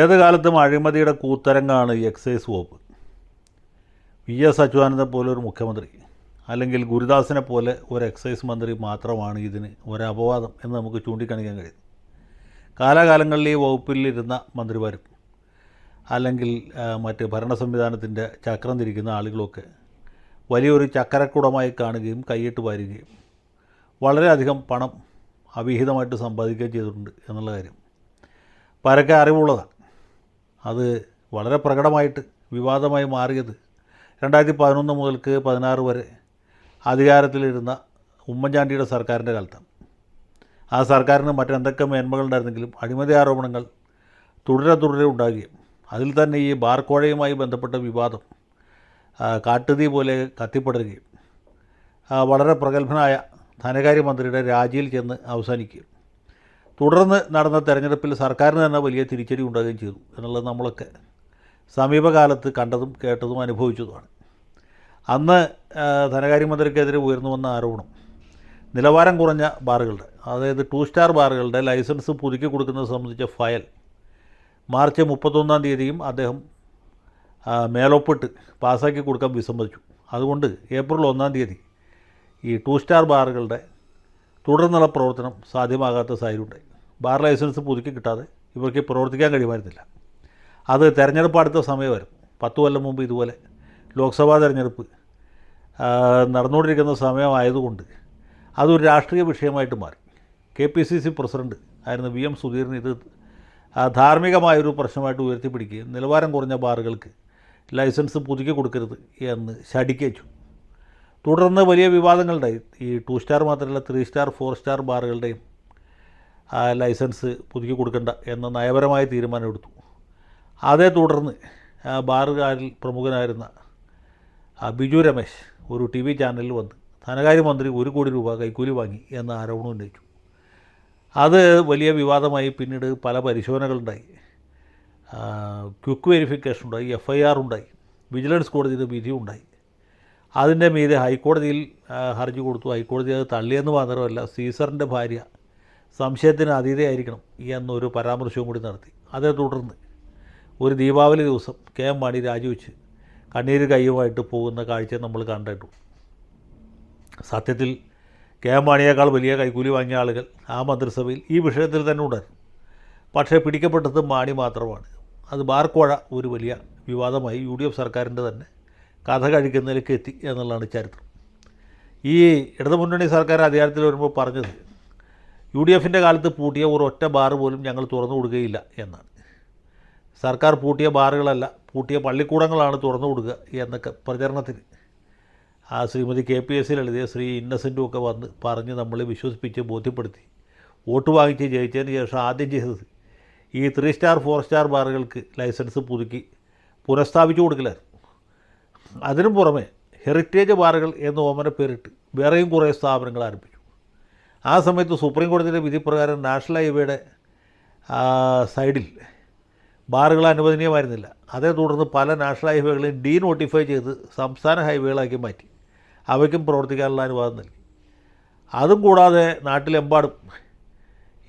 ഏത് കാലത്തും അഴിമതിയുടെ കൂത്തരങ്ങാണ് എക്സൈസ് വകുപ്പ്? വി എസ് അച്യുതാനന്ദൻ പോലെ ഒരു മുഖ്യമന്ത്രി അല്ലെങ്കിൽ ഗുരുദാസിനെ പോലെ ഒരു എക്സൈസ് മന്ത്രി മാത്രമാണ് ഇതിന് ഒരു അപവാദം എന്ന് നമുക്ക് ചൂണ്ടിക്കാണിക്കാൻ കഴിയും. കാലാകാലങ്ങളിൽ ഈ വകുപ്പിലിരുന്ന മന്ത്രിമാരും അല്ലെങ്കിൽ മറ്റ് ഭരണ സംവിധാനത്തിന്റെ ചക്രം തിരിക്കുന്ന ആളുകളൊക്കെ വലിയൊരു ചക്കരക്കുടമായി കാണുകയും കൈയിട്ട് വാരുകയും വളരെയധികം പണം അവിഹിതമായിട്ട് സമ്പാദിക്കുകയും ചെയ്തിട്ടുണ്ട് എന്നുള്ള കാര്യം. പരക്കെ അറിവുള്ളതാണ്. അത് വളരെ പ്രകടമായിട്ട് വിവാദമായി മാറിയത് രണ്ടായിരത്തി പതിനൊന്ന് മുതൽക്ക് പതിനാറ് വരെ അധികാരത്തിലിരുന്ന ഉമ്മൻചാണ്ടിയുടെ സർക്കാരിന്റെ കാലത്താണ്. ആ സർക്കാരിന് മറ്റെന്തൊക്കെ മേന്മകളുണ്ടായിരുന്നെങ്കിലും അഴിമതി ആരോപണങ്ങൾ തുടരെ തുടരെ ഉണ്ടാകുകയും അതിൽ തന്നെ ഈ ബാർക്കോഴയുമായി ബന്ധപ്പെട്ട വിവാദം കാട്ടുതീ പോലെ കത്തിപ്പടരുകയും വളരെ പ്രഗത്ഭനായ ധനകാര്യമന്ത്രിയുടെ രാജിയിൽ ചെന്ന് അവസാനിക്കുകയും തുടർന്ന് നടന്ന തെരഞ്ഞെടുപ്പിൽ സർക്കാരിന് തന്നെ വലിയ തിരിച്ചടി ഉണ്ടാകുകയും ചെയ്തു എന്നുള്ളത് നമ്മളൊക്കെ സമീപകാലത്ത് കണ്ടതും കേട്ടതും അനുഭവിച്ചതുമാണ്. അന്ന് ധനകാര്യമന്ത്രിക്കെതിരെ ഉയർന്നു വന്ന ആരോപണം നിലവാരം കുറഞ്ഞ ബാറുകളുടെ അതായത് ടു സ്റ്റാർ ബാറുകളുടെ ലൈസൻസ് പുതുക്കി കൊടുക്കുന്നത് സംബന്ധിച്ച ഫയൽ മാർച്ച് മുപ്പത്തൊന്നാം തീയതിയും അദ്ദേഹം മേലൊപ്പിട്ട് പാസ്സാക്കി കൊടുക്കാൻ വിസമ്മതിച്ചു. അതുകൊണ്ട് ഏപ്രിൽ ഒന്നാം തീയതി ഈ ടു സ്റ്റാർ ബാറുകളുടെ തുടർന്നുള്ള പ്രവർത്തനം സാധ്യമാകാത്ത സാഹചര്യമുണ്ടായി. ബാർ ലൈസൻസ് പുതുക്കി കിട്ടാതെ ഇവർക്ക് പ്രവർത്തിക്കാൻ കഴിയുമായിരുന്നില്ല. അത് തെരഞ്ഞെടുപ്പ് അടുത്ത സമയമായിരുന്നു. പത്ത് കൊല്ലം മുമ്പ് ഇതുപോലെ ലോക്സഭാ തെരഞ്ഞെടുപ്പ് നടന്നുകൊണ്ടിരിക്കുന്ന സമയമായതുകൊണ്ട് അതൊരു രാഷ്ട്രീയ വിഷയമായിട്ട് മാറി. K P C C president ആയിരുന്ന വി എം സുധീറിന് ഇത് ധാർമ്മികമായൊരു പ്രശ്നമായിട്ട് ഉയർത്തിപ്പിടിക്കുകയും നിലവാരം കുറഞ്ഞ ബാറുകൾക്ക് ലൈസൻസ് പുതുക്കി കൊടുക്കരുത് എന്ന് ശടിക്കേച്ചു തുടർന്ന് വലിയ വിവാദങ്ങളുണ്ടായി. ഈ ടു സ്റ്റാർ മാത്രമല്ല ത്രീ സ്റ്റാർ ഫോർ സ്റ്റാർ ബാറുകളുടെയും ലൈസൻസ് പുതുക്കി കൊടുക്കേണ്ട എന്ന നയപരമായ തീരുമാനമെടുത്തു. അതേ തുടർന്ന് ബാറുകാരിൽ പ്രമുഖനായിരുന്ന ബിജു രമേശ് ഒരു ടി വി ചാനലിൽ വന്ന് ധനകാര്യമന്ത്രി ഒരു കോടി രൂപ കൈക്കൂലി വാങ്ങി എന്ന ആരോപണം ഉന്നയിച്ചു. അത് വലിയ വിവാദമായി പിന്നീട് പല പരിശോധനകളുണ്ടായി. ക്വിക്ക് വെരിഫിക്കേഷൻ ഉണ്ടായി എഫ് ഐ ആർ ഉണ്ടായി വിജിലൻസ് കോടതിയുടെ വിധി ഉണ്ടായി. അതിന്റെ മീതെ ഹൈക്കോടതിയിൽ ഹർജി കൊടുത്തു. ഹൈക്കോടതി അത് തള്ളിയെന്ന് മാത്രമല്ല സീസറിന്റെ ഭാര്യ സംശയത്തിന് അതീതയായിരിക്കണം ഈ എന്നൊരു പരാമർശവും കൂടി നടത്തി. അതേ തുടർന്ന് ഒരു ദീപാവലി ദിവസം കെ എം മാണി രാജിവെച്ച് കണ്ണീര് കൈയുമായിട്ട് പോകുന്ന കാഴ്ച നമ്മൾ കണ്ടിട്ടു. സത്യത്തിൽ കെ എം മാണിയേക്കാൾ വലിയ കൈക്കൂലി വാങ്ങിയ ആളുകൾ ആ മന്ത്രിസഭയിൽ ഈ വിഷയത്തിൽ തന്നെ ഉണ്ടായിരുന്നു. പക്ഷേ പിടിക്കപ്പെട്ടത് മാണി മാത്രമാണ്. അത് ബാർക്കോഴ ഒരു വലിയ വിവാദമായി യു ഡി എഫ് സർക്കാരിന്റെ തന്നെ കഥ കഴിക്കുന്നതിലേക്ക് എത്തി എന്നുള്ളതാണ് ചരിത്രം. ഈ ഇടതുമുന്നണി സർക്കാർ അധികാരത്തിൽ വരുമ്പോൾ പറഞ്ഞത് യു ഡി എഫിന്റെ കാലത്ത് പൂട്ടിയ ഒരു ഒറ്റ ബാർ പോലും ഞങ്ങൾ തുറന്നു കൊടുക്കുകയില്ല എന്നാണ് സർക്കാർ പൂട്ടിയ ബാറുകളല്ല പൂട്ടിയ പള്ളിക്കൂടങ്ങളാണ് തുറന്നു കൊടുക്കുക എന്നൊക്കെ പ്രചരണത്തിന് ആ ശ്രീമതി കെ പി എസ് സിയിൽ എഴുതിയ ശ്രീ ഇന്നസെന്റും ഒക്കെ വന്ന് പറഞ്ഞ് നമ്മളെ വിശ്വസിപ്പിച്ച് ബോധ്യപ്പെടുത്തി. വോട്ട് വാങ്ങിച്ച് ജയിച്ചതിന് ശേഷം ആദ്യം ചെയ്തത് ഈ ത്രീ സ്റ്റാർ ഫോർ സ്റ്റാർ ബാറുകൾക്ക് ലൈസൻസ് പുതുക്കി പുനഃസ്ഥാപിച്ചു കൊടുക്കലായിരുന്നു. അതിനും പുറമെ ഹെറിറ്റേജ് ബാറുകൾ എന്ന ഓമന പേരിട്ട് വേറെയും കുറേ സ്ഥാപനങ്ങൾ ആരംഭിച്ചു. ആ സമയത്ത് സുപ്രീം കോടതിയുടെ വിധിപ്രകാരം നാഷണൽ ഹൈവേയുടെ സൈഡിൽ ബാറുകൾ അനുവദനീയമായിരുന്നില്ല. അതേ തുടർന്ന് പല നാഷണൽ ഹൈവേകളെയും ഡീ നോട്ടിഫൈ ചെയ്ത് സംസ്ഥാന ഹൈവേകളാക്കി മാറ്റി. അവയ്ക്കും പ്രവർത്തിക്കാനുള്ള അനുവാദം നൽകി. അതും കൂടാതെ നാട്ടിലെമ്പാടും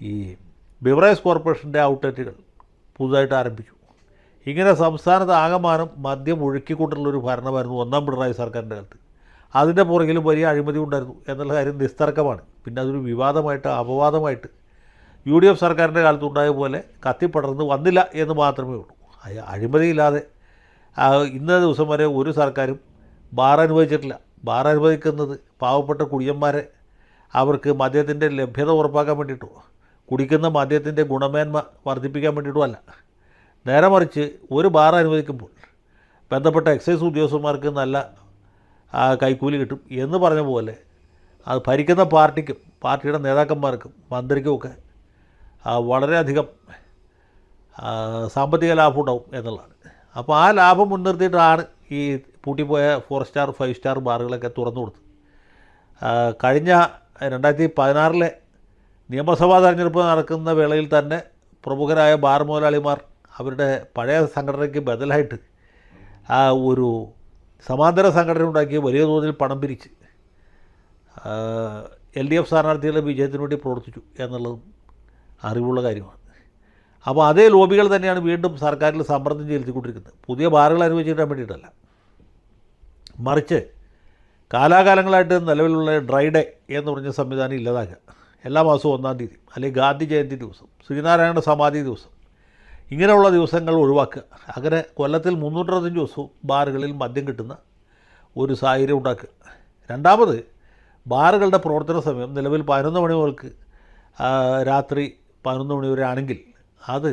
ഈ ബിവറേജ് കോർപ്പറേഷന്റെ ഔട്ട്ലെറ്റുകൾ പുതുതായിട്ട് ആരംഭിച്ചു. ഇങ്ങനെ സംസ്ഥാനത്ത് ആകമാനം മദ്യം ഒഴുക്കിക്കൂട്ടുള്ളൊരു ഭരണമായിരുന്നു ഒന്നാം പിണറായി സർക്കാരിന്റെ കാലത്ത്. അതിന്റെ പുറകിലും വലിയ അഴിമതി ഉണ്ടായിരുന്നു എന്നുള്ള കാര്യം നിസ്തർക്കമാണ്. പിന്നെ അതൊരു വിവാദമായിട്ട് അപവാദമായിട്ട് യു ഡി എഫ് സർക്കാരിന്റെ കാലത്തുണ്ടായ പോലെ കത്തിപ്പടർന്ന് വന്നില്ല എന്ന് മാത്രമേ ഉള്ളൂ. അഴിമതിയില്ലാതെ ഇന്നേ ദിവസം വരെ ഒരു സർക്കാരും ബാർ അനുവദിച്ചിട്ടില്ല. ബാർ അനുവദിക്കുന്നത് പാവപ്പെട്ട കുടിയന്മാരെ അവർക്ക് മദ്യത്തിന്റെ ലഭ്യത ഉറപ്പാക്കാൻ വേണ്ടിയിട്ടോ കുടിക്കുന്ന മദ്യത്തിന്റെ ഗുണമേന്മ വർദ്ധിപ്പിക്കാൻ വേണ്ടിയിട്ടും അല്ല. നേരെ മറിച്ച് ഒരു ബാർ അനുവദിക്കുമ്പോൾ ബന്ധപ്പെട്ട എക്സൈസ് ഉദ്യോഗസ്ഥന്മാർക്ക് നല്ല കൈക്കൂലി കിട്ടും എന്ന് പറഞ്ഞ പോലെ അത് ഭരിക്കുന്ന പാർട്ടിക്കും പാർട്ടിയുടെ നേതാക്കന്മാർക്കും മന്ത്രിക്കുമൊക്കെ വളരെയധികം സാമ്പത്തിക ലാഭം ഉണ്ടാവും എന്നുള്ളതാണ്. അപ്പോൾ ആ ലാഭം മുൻനിർത്തിയിട്ടാണ് ഈ പൂട്ടിപ്പോയ ഫോർ സ്റ്റാർ ഫൈവ് സ്റ്റാർ ബാറുകളൊക്കെ തുറന്നു കൊടുത്തത്. കഴിഞ്ഞ രണ്ടായിരത്തി പതിനാറിലെ നിയമസഭാ തെരഞ്ഞെടുപ്പ് നടക്കുന്ന വേളയിൽ തന്നെ പ്രമുഖരായ ബാർ മുതലാളിമാർ അവരുടെ പഴയ സംഘടനയ്ക്ക് ബദലായിട്ട് ആ ഒരു സമാന്തര സംഘടന ഉണ്ടാക്കി വലിയ തോതിൽ പണം പിരിച്ച് എൽ ഡി എഫ് സ്ഥാനാർത്ഥികളുടെ വിജയത്തിന് വേണ്ടി പ്രവർത്തിച്ചു എന്നുള്ളതും അറിവുള്ള കാര്യമാണ്. അപ്പോൾ അതേ ലോബികൾ തന്നെയാണ് വീണ്ടും സർക്കാരിൽ സമ്മർദ്ദം ചെലുത്തിക്കൊണ്ടിരിക്കുന്നത്. പുതിയ ബാറുകൾ അനുവദിച്ചിടാൻ വേണ്ടിയിട്ടല്ല. മറിച്ച് കാലാകാലങ്ങളായിട്ട് നിലവിലുള്ള ഡ്രൈ ഡേ എന്ന് പറഞ്ഞ സംവിധാനം ഇല്ലാതാക്കുക. എല്ലാ മാസവും ഒന്നാം തീയതി അല്ലെങ്കിൽ ഗാന്ധി ജയന്തി ദിവസം ശ്രീനാരായണ സമാധി ദിവസം ഇങ്ങനെയുള്ള ദിവസങ്ങൾ ഒഴിവാക്കുക. അങ്ങനെ കൊല്ലത്തിൽ മുന്നൂറ്ററുപത്തഞ്ച് ദിവസവും ബാറുകളിൽ മദ്യം കിട്ടുന്ന ഒരു സാഹചര്യം ഉണ്ടാക്കുക. രണ്ടാമത് ബാറുകളുടെ പ്രവർത്തന സമയം നിലവിൽ പതിനൊന്ന് മണി മുതൽക്ക് രാത്രി പതിനൊന്ന് മണി വരെ ആണെങ്കിൽ അത്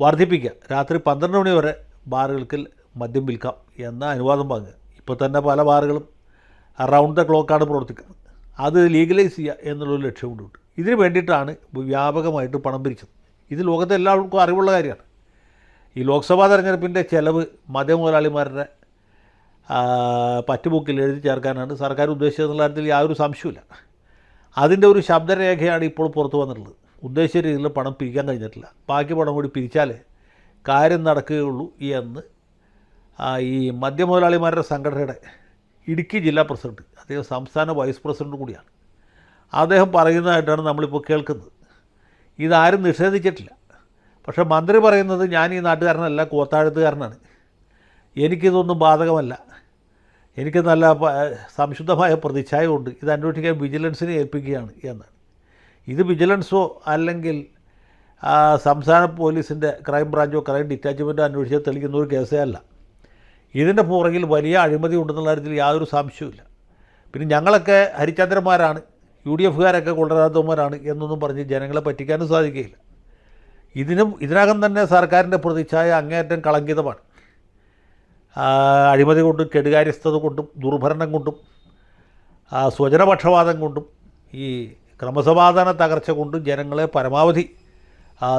വർദ്ധിപ്പിക്കുക രാത്രി പന്ത്രണ്ട് മണി വരെ ബാറുകൾക്ക് മദ്യം വിൽക്കാം എന്ന അനുവാദം വാങ്ങുക. ഇപ്പോൾ തന്നെ പല ബാറുകളും റൗണ്ട് ദ ക്ലോക്കാണ് പ്രവർത്തിക്കുന്നത്. അത് ലീഗലൈസ് ചെയ്യുക എന്നുള്ളൊരു ലക്ഷ്യം കൊണ്ടുണ്ട്. ഇതിന് വേണ്ടിയിട്ടാണ് വ്യാപകമായിട്ട് പണം പിരിച്ചത്. ഇത് ലോകത്തെ എല്ലാവർക്കും അറിവുള്ള കാര്യമാണ്. ഈ ലോക്സഭാ തെരഞ്ഞെടുപ്പിന്റെ ചെലവ് മദ്യമുതലാളിമാരുടെ ആ, പറ്റുബുക്കിൽ എഴുതി ചേർക്കാനാണ് സർക്കാർ ഉദ്ദേശിച്ചതെന്നുള്ള കാര്യത്തിൽ യാതൊരു സംശയമില്ല അതിന്റെ ഒരു ശബ്ദരേഖയാണ് ഇപ്പോൾ പുറത്തു വന്നിട്ടുള്ളത്. ഉദ്ദേശിച്ച രീതിയിൽ പണം പിരിക്കാൻ കഴിഞ്ഞിട്ടില്ല. ബാക്കി പണം കൂടി പിരിച്ചാലേ കാര്യം നടക്കുകയുള്ളൂ എന്ന് ഈ മദ്യമുതലാളിമാരുടെ സംഘടനയുടെ ഇടുക്കി ജില്ലാ പ്രസിഡന്റ് അദ്ദേഹം സംസ്ഥാന വൈസ് പ്രസിഡന്റ് കൂടിയാണ്. അദ്ദേഹം പറയുന്നതായിട്ടാണ് നമ്മളിപ്പോൾ കേൾക്കുന്നത്. ഇതാരും നിഷേധിച്ചിട്ടില്ല. പക്ഷേ മന്ത്രി പറയുന്നത് ഞാൻ ഈ നാട്ടുകാരനല്ല കോത്താഴത്തുകാരനാണ്. എനിക്കിതൊന്നും ബാധകമല്ല. എനിക്ക് നല്ല സംശുദ്ധമായ പ്രതിച്ഛായമുണ്ട് ഇത് അന്വേഷിക്കാൻ വിജിലൻസിനെ ഏൽപ്പിക്കുകയാണ് എന്നാണ് ഇത് വിജിലൻസോ അല്ലെങ്കിൽ സംസ്ഥാന പോലീസിന്റെ ക്രൈം ബ്രാഞ്ചോ ക്രൈം ഡിറ്റാച്ച്മെന്റോ അന്വേഷിച്ച് തെളിയിക്കുന്ന ഒരു കേസേ അല്ല. ഇതിന്റെ പുറകിൽ വലിയ അഴിമതി ഉണ്ടെന്നുള്ള കാര്യത്തിൽ യാതൊരു സംശയവുമില്ല. പിന്നെ ഞങ്ങളൊക്കെ ഹരിചന്ദ്രന്മാരാണ്. യു ഡി എഫുകാരൊക്കെ കൊള്ളരാത്തവന്മാരാണ് എന്നൊന്നും പറഞ്ഞ് ജനങ്ങളെ പറ്റിക്കാനും സാധിക്കുകയില്ല. ഇതിനും ഇതിനകം തന്നെ സർക്കാരിന്റെ പ്രതിച്ഛായ അങ്ങേയറ്റം കളങ്കിതമാണ്. അഴിമതി കൊണ്ടും കെടുകാര്യസ്ഥത കൊണ്ടും ദുർഭരണം കൊണ്ടും സ്വജനപക്ഷപാതം കൊണ്ടും ഈ ക്രമസമാധാന തകർച്ച കൊണ്ടും ജനങ്ങളെ പരമാവധി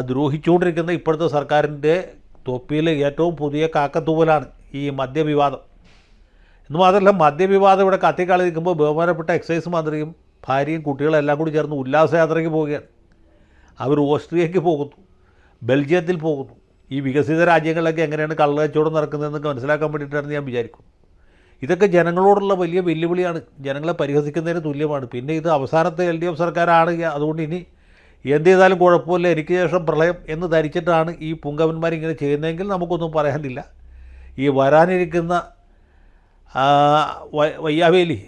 ദ്രോഹിച്ചുകൊണ്ടിരിക്കുന്ന ഇപ്പോഴത്തെ സർക്കാരിന്റെ തൊപ്പിയിൽ ഏറ്റവും പുതിയ കാക്കത്തൂവലാണ് ഈ മദ്യവിവാദം. എന്ന് മാത്രമല്ല മദ്യവിവാദം ഇവിടെ കത്തിക്കാളി നിൽക്കുമ്പോൾ ബഹുമാനപ്പെട്ട എക്സൈസ് മന്ത്രിയും ഭാര്യയും കുട്ടികളെല്ലാം കൂടി ചേർന്ന് ഉല്ലാസയാത്രയ്ക്ക് പോവുകയാണ്. അവർ ഓസ്ട്രിയയ്ക്ക് പോകുന്നു ബെൽജിയത്തിൽ പോകുന്നു. ഈ വികസിത രാജ്യങ്ങളിലൊക്കെ എങ്ങനെയാണ് കള്ളക്കച്ചവടം നടക്കുന്നതെന്നൊക്കെ മനസ്സിലാക്കാൻ വേണ്ടിയിട്ടാണ് ഞാൻ വിചാരിക്കും. ഇതൊക്കെ ജനങ്ങളോടുള്ള വലിയ വെല്ലുവിളിയാണ്. ജനങ്ങളെ പരിഹസിക്കുന്നതിന് തുല്യമാണ്. പിന്നെ ഇത് അവസാനത്തെ എൽ ഡി എഫ് സർക്കാരാണ്. അതുകൊണ്ട് ഇനി എന്ത് ചെയ്താലും കുഴപ്പമില്ല. എനിക്ക് ശേഷം പ്രളയം എന്ന് ധരിച്ചിട്ടാണ് ഈ പുങ്കവന്മാരിങ്ങനെ ചെയ്യുന്നതെങ്കിൽ നമുക്കൊന്നും പറയാനില്ല. ഈ വരാനിരിക്കുന്ന വയ്യാവേലി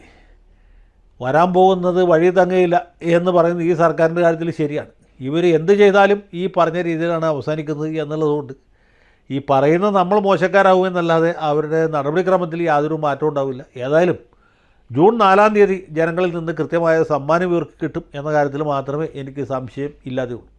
വരാൻ പോകുന്നത് വഴി തങ്ങയില്ല എന്ന് പറയുന്നത് ഈ സർക്കാരിന്റെ കാര്യത്തിൽ ശരിയാണ്. ഇവർ എന്ത് ചെയ്താലും ഈ പറഞ്ഞ രീതിയിലാണ് അവസാനിക്കുന്നത് എന്നുള്ളതുകൊണ്ട്. ഈ പറയുന്ന നമ്മൾ മോശക്കാരാകുമെന്നല്ലാതെ അവരുടെ നടപടിക്രമത്തിൽ യാതൊരു മാറ്റവും ഉണ്ടാവില്ല. ഏതായാലും ജൂൺ നാലാം തീയതി ജനങ്ങളിൽ നിന്ന് കൃത്യമായ സമ്മാനം ഇവർക്ക് കിട്ടും എന്ന കാര്യത്തിൽ മാത്രമേ എനിക്ക് സംശയം ഇല്ലാതെ ഉള്ളൂ